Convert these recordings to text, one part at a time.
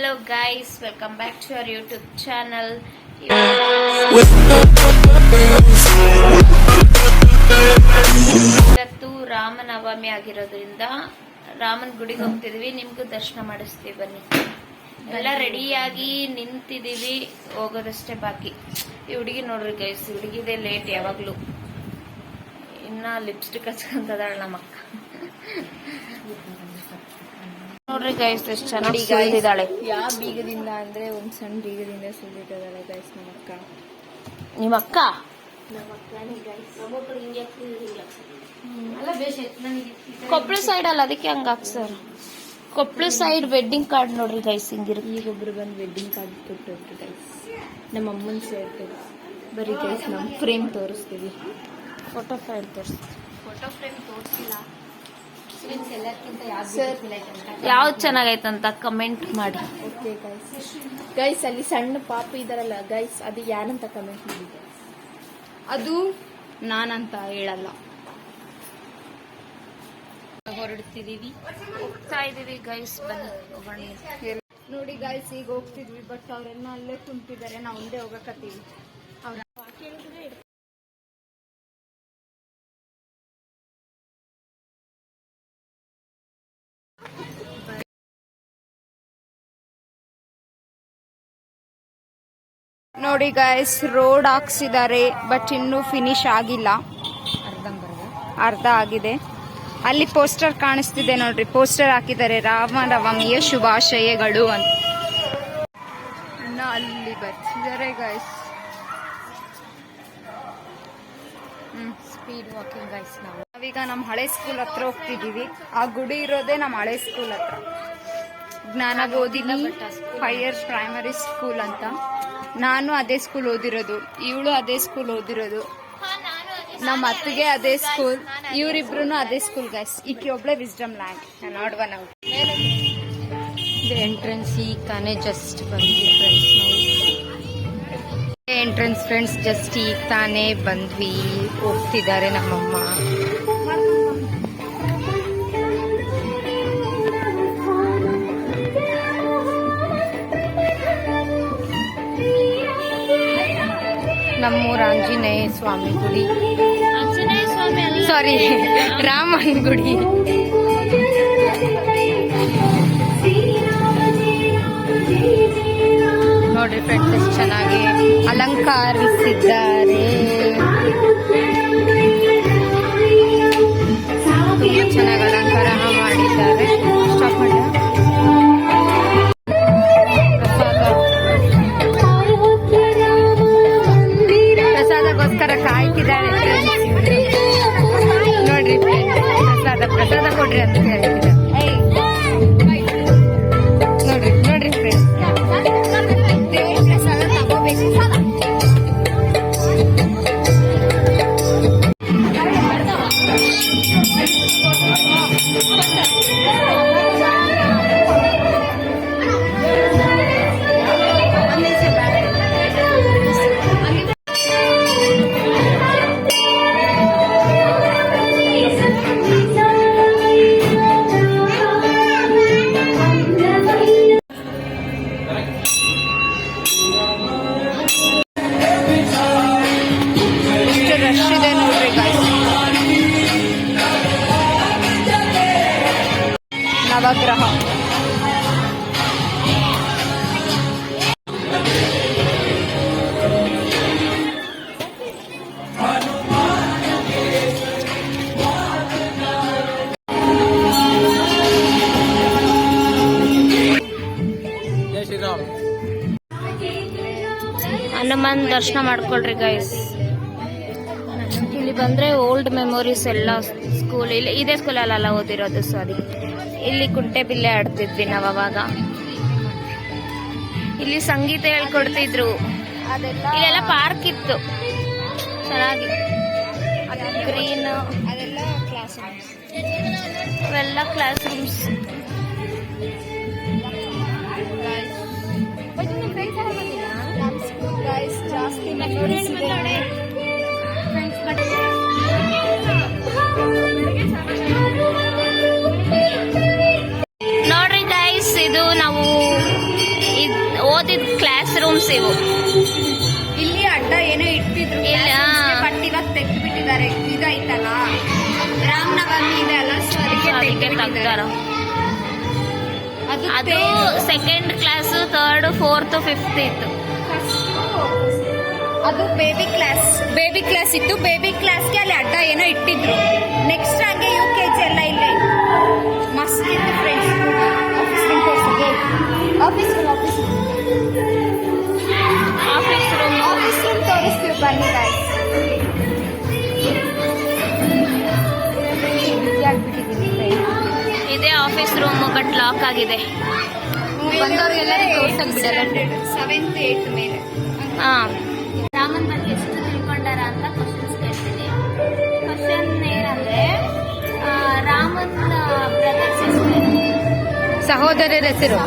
Hello guys welcome back to our YouTube channel ಇವತ್ತು ರಾಮನವಮಿ ಆಗಿರೋದ್ರಿಂದ ರಾಮನ್ ಗುಡಿಗೆ ಹೋಗ್ತಿದೀವಿ. ನಿಮ್ಗೂ ದರ್ಶನ ಮಾಡಿಸ್ತೀವಿ. ಬನ್ನಿ. ಎಲ್ಲ ರೆಡಿಯಾಗಿ ನಿಂತಿದೀವಿ. ಹೋಗೋದಷ್ಟೇ ಬಾಕಿ. ಈ ಹುಡುಗಿ ನೋಡ್ರಿ ಗೈಸ್ ಹುಡುಗಿದೆ ಲೇಟ್ ಯಾವಾಗ್ಲೂ. ಇನ್ನ ಲಿಪ್ಸ್ಟಿಕ್ ಹಚ್ಕೊಂತದಾಳ ನಮ್ಮ ಅಕ್ಕ ನೋಡ್ರಿ ಗೈಸ್ ಎಷ್ಟು ಚೆನ್ನಾಗಿ ಸುಲಿದಿದ್ದಾಳೆ ಯಾವ ಬೀಗದಿಂದ ಅಂದ್ರೆ ಒಂದ್ ಸಣ್ಣ ಬೀಗದಿಂದ ಸುಲಿದಿದ್ದಾಳೆ ಗೈಸ್ ನಮ್ಮ ಅಕ್ಕ. ನಿಮ್ಮ ಅಕ್ಕ? ಕೊಪ್ಪಳ ಸೈಡ್ ಅಲ್ಲ ಅದಕ್ಕೆ ಹಂಗ ಹಾಕ್ಸರ್ ಕೊಪ್ಪಳ ಸೈಡ್ ವೆಡ್ಡಿಂಗ್ ಕಾರ್ಡ್ ನೋಡ್ರಿ ಗೈಸ್ ಹಿಂಗಿರುತ್ತೆ. ಈಗ ಒಬ್ರು ಬಂದು ವೆಡ್ಡಿಂಗ್ ಕಾರ್ಡ್ ಕೊಟ್ಟೋಗ್ರು ಗೈಸ್ ನಮ್ಮ ಅಮ್ಮನ ಸೈಡ್ ಬರೀ ಗೈಸ್ ನಮ್ಮ ಫ್ರೇಮ್ ತೋರಿಸ್ತೀವಿ. ಫೋಟೋ ಫ್ರೇಮ್ ತೋರಿಸ್ತೀವಿ. ಫೋಟೋ ಫ್ರೇಮ್ ತೋರಿಸಿಲ್ಲ. ಸರ್ ಯಾವ್ದು ಚೆನ್ನಾಗೈತಂತ ಕಮೆಂಟ್ ಮಾಡಿ. ಓಕೆ ಗೈಸ್ ಗೈಸ್ ಅಲ್ಲಿ ಸಣ್ಣ ಪಾಪು ಇದಾರಲ್ಲ ಗೈಸ್ ಅದು ಯಾರಂತ ಕಮೆಂಟ್ ಮಾಡಿ ಅದು ನಾನಂತ ಹೇಳಲ್ಲ. ಹೊರಡ್ತಿದೀವಿ ಹೋಗ್ತಾ ಇದೀವಿ ಗೈಸ್ ಬನ್ನಿ ನೋಡಿ ಗೈಸ್ ಈಗ ಹೋಗ್ತಿದ್ವಿ ಬಟ್ ಅವರೆಲ್ಲ ಅಲ್ಲೇ ಕುಂತಿದ್ದಾರೆ ನಾವು ಒಂದೇ ಹೋಗಕತ್ತೀವಿ. ನೋಡಿ ಗೈಸ್ ರೋಡ್ ಹಾಕ್ಸಿದ್ದಾರೆ ಬಟ್ ಇನ್ನೂ ಫಿನಿಶ್ ಆಗಿಲ್ಲ. ಅರ್ಧ ಆಗಿದೆ. ಅಲ್ಲಿ ಪೋಸ್ಟರ್ ಕಾಣಿಸ್ತಿದೆ ನೋಡ್ರಿ ಪೋಸ್ಟರ್ ಹಾಕಿದ್ದಾರೆ ರಾಮನವಮಿಯ ಶುಭಾಶಯಗಳು ಅಂತ. ಅಲ್ಲಿ ಬರ್ತಿದ್ದಾರೆ ಗೈಸ್ ಸ್ಪೀಡ್ ವಾಕಿಂಗ್ ಗೈಸ್ ನಾವು. ನಾವೀಗ ನಮ್ಮ ಹಳೆ ಸ್ಕೂಲ್ ಹತ್ರ ಹೋಗ್ತಿದೀವಿ. ಆ ಗುಡಿ ಇರೋದೇ ನಮ್ಮ ಹಳೆ ಸ್ಕೂಲ್ ಹತ್ರ. ಜ್ಞಾನಬೋಧಿನಿ ಹೈಯರ್ ಪ್ರೈಮರಿ ಸ್ಕೂಲ್ ಅಂತ. ನಾನು ಅದೇ ಸ್ಕೂಲ್ ಓದಿರೋದು ಇವಳು ಅದೇ ಸ್ಕೂಲ್ ಓದಿರೋದು. ನಮ್ಮ ಅತ್ತಿಗೆ ಅದೇ ಸ್ಕೂಲ್ ಇವರಿಬ್ರು ಅದೇ ಸ್ಕೂಲ್ ಗೈಸ್ ಈಕೆ ಒಬ್ಳೆ ವಿಸ್ಡಮ್ ಲ್ಯಾಂಡ್ ನಾನು ನೋಡುವ ನಾವು. ಎಂಟ್ರೆನ್ಸ್ ಈಗ ತಾನೇ ಜಸ್ಟ್ ಬಂದ್ವಿ ಫ್ರೆಂಡ್ಸ್ ನಾವು. ಎಂಟ್ರೆನ್ಸ್ ಫ್ರೆಂಡ್ಸ್ ಜಸ್ಟ್ ಈಗ ತಾನೇ ಬಂದ್ವಿ. ಹೋಗ್ತಿದ್ದಾರೆ ನಮ್ಮಮ್ಮ. ನಮ್ಮೂರ ಆಂಜನೇಯ ಸ್ವಾಮಿ ಗುಡಿ ಸಾರಿ ರಾಮನ್ ಗುಡಿ. ನೋಡ್ರಿ ಫ್ರೆಂಡ್ಸ್ ಚೆನ್ನಾಗಿ ಅಲಂಕರಿಸಿದ್ದಾರೆ. ರಶ್ ಇದೆ ನೋಡ್ರಿ ಗಾಯ್ಸ್ ನವಗ್ರಹ. ಹನುಮಾನ್ ದರ್ಶನ ಮಾಡ್ಕೊಳ್ರಿ ಗೈಸ್ ಬಂದ್ರೆ ಓಲ್ಡ್ ಮೆಮೊರೀಸ್ ಎಲ್ಲ ಸ್ಕೂಲ್ ಇಲ್ಲಿ, ಇದೇ ಸ್ಕೂಲಲ್ಲೆಲ್ಲ ಓದಿರೋದು ಸಾರಿ ಇಲ್ಲಿ ಕುಂಟೆ ಬಿಲ್ಲೆ ಆಡ್ತಿದ್ವಿ ನಾವು ಅವಾಗ. ಇಲ್ಲಿ ಸಂಗೀತ ಹೇಳ್ಕೊಡ್ತಿದ್ರು. ಇಲ್ಲೆಲ್ಲ ಪಾರ್ಕ್ ಇತ್ತು. ಚೆನ್ನಾಗಿ. ಗ್ರೀನ್ ಅವೆಲ್ಲ ಕ್ಲಾಸ್ ರೂಮ್ಸ್ ಜಾಸ್ತಿ ಇವು ಇಲ್ಲಿ ಅಡ್ಡ ಏನೋ ಇಟ್ಟಿದ್ರು. ಬಟ್ ಇವಾಗ ತೆಗ್ದು ಬಿಟ್ಟಿದ್ದಾರೆ ಇದಾಯ್ತಲ್ಲ ರಾಮನವಮಿ ಇದೆ ಅಲ್ಲ ಸೊ ಅದಕ್ಕೆ ತೆಗ್ದಾರ ಅದು second class third fourth fifth ಇತ್ತು. ಅದು ಬೇಬಿ ಕ್ಲಾಸ್ ಬೇಬಿ ಕ್ಲಾಸ್ ಇತ್ತು. ಬೇಬಿ ಕ್ಲಾಸ್ಗೆ ಅಲ್ಲಿ ಅಡ್ಡ ಏನೋ ಇಟ್ಟಿದ್ರು. ನೆಕ್ಸ್ಟ್ ಹಂಗೆ ಯು ಕೆ ಜಿ ಎಲ್ಲ ಇಲ್ಲೇ. ಮಸ್ತ್ ಇತ್ತು friends office office room but lock ಆಗಿದೆ. ಬಂದವ್ರಿಗೆಲ್ಲರಿಗೂ ತೋರ್ಸಕ್ ಬಿಡಲ್ಲ. ಸೆವೆಂತ್ ಏಟ್ ಮೇಲೆ. ಹಾ. ರಾಮನ್ ಬಗ್ಗೆ ಎಷ್ಟು ತಿಳ್ಕೊಂಡಾರ ಅಂತ ಕ್ವಶನ್ಸ್ ಕೇಳ್ತೀನಿ. ಕ್ವಶನ್ ಏನಂದ್ರೆ ಆ, ರಾಮನ್ ಬ್ರದರ್ಸ್ ಹೆಸರು ಸಹೋದರರ ಹೆಸರು.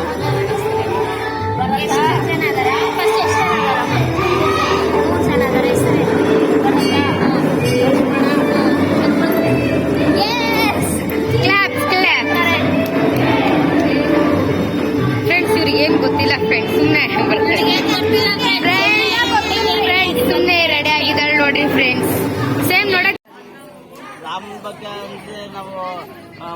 ನೋಡ್ರಿ ಫ್ರೆಂಡ್ಸ್ ಸೇಮ್ ನೋಡಕ್ ರಾಮ ಬಗ್ಗೆ ಅಂದ್ರೆ ನಾವು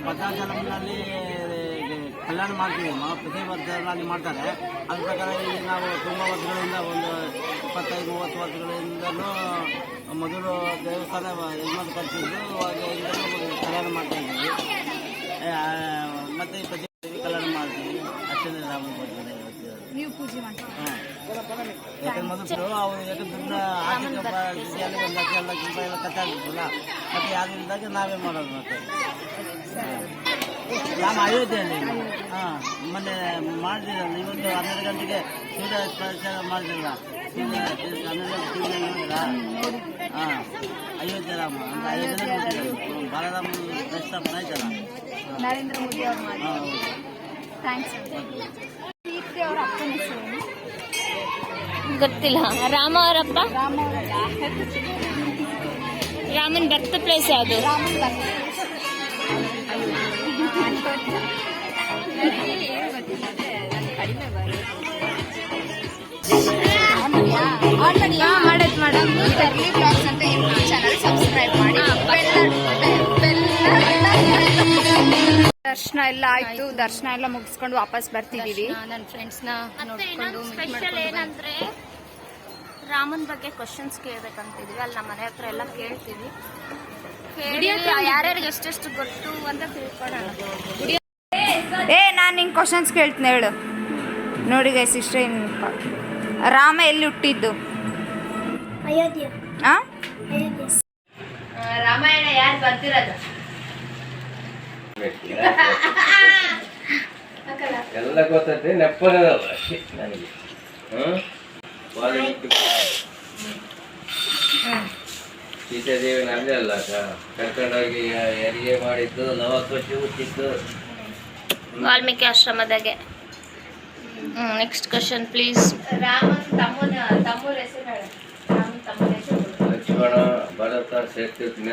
ಭದ್ರಾಚಲಮ್ನಲ್ಲಿ ಭದ್ರಾಚಲಂನಲ್ಲಿ ಕಲ್ಯಾಣ ಮಾಡ್ತೀವಿ. ನಾವು ಪ್ರತಿ ವರ್ಷದಲ್ಲಿ ಮಾಡ್ತಾರೆ. ಅದ್ರ ಪ್ರಕಾರ ಇಲ್ಲಿ ನಾವು ತುಂಬ ವರ್ಷಗಳಿಂದ ಒಂದು ಇಪ್ಪತ್ತೈದು ಮೂವತ್ತು ವರ್ಷಗಳಿಂದಲೂ ಮೊದಲು ದೇವಸ್ಥಾನ ಕಟ್ತಿದ್ದು ಹಾಗೆ ಇಂದಲೂ ಕಲ್ಯಾಣ ಮಾಡ್ತಾ ಇದ್ದೀವಿ. ಮತ್ತೆ ಪ್ರತಿ ಕಲ್ಯಾಣ ಮಾಡ್ತೀವಿ. ಅಷ್ಟೇ ರಾಮ ಬಗ್ಗೆ ನೀವು ಪೂಜೆ ಮಾಡ್ತೀವಿ ಹಾಂ. ಯಾಕಂದ್ರೆ ಮೊದಲು ಅವ್ರು ಯಾಕಂದ್ರೆ ಆರ್ಥಿಕ ಎಲ್ಲ ಲಕ್ಷ ರೂಪಾಯಿ ಎಲ್ಲ ಖರ್ಚಾಗ್ತಿತ್ತಲ್ಲ ಮತ್ತೆ ಯಾರು ಇಲ್ದಾಗ ನಾವೇ ಮಾಡೋದು ಮತ್ತೆ? ನಮ್ಮ ಅಯೋಧ್ಯೆಯಲ್ಲಿ ಹಾಂ ಮೊನ್ನೆ ಮಾಡಿದಿರಲ್ಲ ಇವತ್ತು ಹನ್ನೆರಡು ಗಂಟೆಗೆ ಸೂರ್ಯ ಪ್ರಚಾರ ಮಾಡಿದಿಲ್ಲ ಹನ್ನೆರಡು ಗಂಟೆ ಹಾಂ ಅಯೋಧ್ಯೆ ರಾಮ ಅಂದ್ರೆ ಅಯೋಧ್ಯೆ ಬಾಲರಾಮ ದರ್ಶನ ಆಯ್ತಲ್ಲ ನರೇಂದ್ರ ಮೋದಿ ಅವರು ಥ್ಯಾಂಕ್ಸ್ ಅವ್ರ ಗೊತ್ತಿಲ್ಲ ರಾಮ ಅವರಪ್ಪ ರಾಮ ಅವರ ರಾಮನ್ ಬರ್ತ್ ಪ್ಲೇಸ್ ಯಾವುದು ಮಾಡೋದು ಮಾಡಿ ಅಂತ ಚಾನಲ್ ಸಬ್ಸ್ಕ್ರೈಬ್ ಮಾಡಿ ದರ್ಶನ ಎಲ್ಲ ಆಯ್ತು. ದರ್ಶನ ಎಲ್ಲ ಮುಗಿಸ್ಕೊಂಡು ವಾಪಸ್ ಬರ್ತಿದೀವಿ. ನನ್ನ ಫ್ರೆಂಡ್ಸ್ನ ಸ್ಪೆಷಲ್ ಏನಂದ್ರೆ ರಾಮನ್ ಬಗ್ಗೆ ಕ್ವಶನ್ಸ್ ಕೇಳ್ಬೇಕಂತಿದೀವಿ. ಅಲ್ಲಿ ನಮ್ಮ ಮನೆ ಹತ್ರ ಎಲ್ಲ ಕೇಳ್ತೀವಿ. ಯಾರ್ಯಾರಿಗೆ ಎಷ್ಟೆಷ್ಟು ಗೊತ್ತು ಅಂತ ತಿಳ್ಕೊಳ್ಳೋಣ. ಏ ನಾನು ನಿಂಗೆ ಕ್ವಶನ್ಸ್ ಕೇಳ್ತೀನಿ ಹೇಳು. ನೋಡಿ ಗೈಸ್ ಇಷ್ಟೇ ರಾಮ ಎಲ್ಲಿ ಹುಟ್ಟಿದ್ದು? ರಾಮಾಯಣ ಯಾರು ಬರ್ತಿರೋದು ಎಲ್ಲ ಗೊತ್ತೈತೆ ನೆಪ್ಪನಲ್ಲ ಅಷ್ಟೇ ನನಗೆ. ಹ್ಮ್? ವಾಲ್ಮೀಕಿ ಸೀತಾದೇವಿನ ಅಲ್ಲೇ ಅಲ್ಲ ಅಕ್ಕ. ಕರ್ಕೊಂಡೋಗಿ ಹೆರಿಗೆ ಮಾಡಿದ್ದು ನವತ್ತು ವರ್ಷ ಹುಟ್ಟಿದ್ದು. ವಾಲ್ಮೀಕಿ ಆಶ್ರಮದಾಗೆ. ನೆಕ್ಸ್ಟ್ ಕ್ವಶನ್ ಪ್ಲೀಸ್ ರಾಮನ್ ತಮ್ಮನ ತಮ್ಮನ ಹೆಸರು ಹೇಳು. ರಾಮನ್ ತಮ್ಮನ ಹೆಸರು ಲಕ್ಷ್ಮಣ ಭರತ ಶತ್ರುಘ್ನ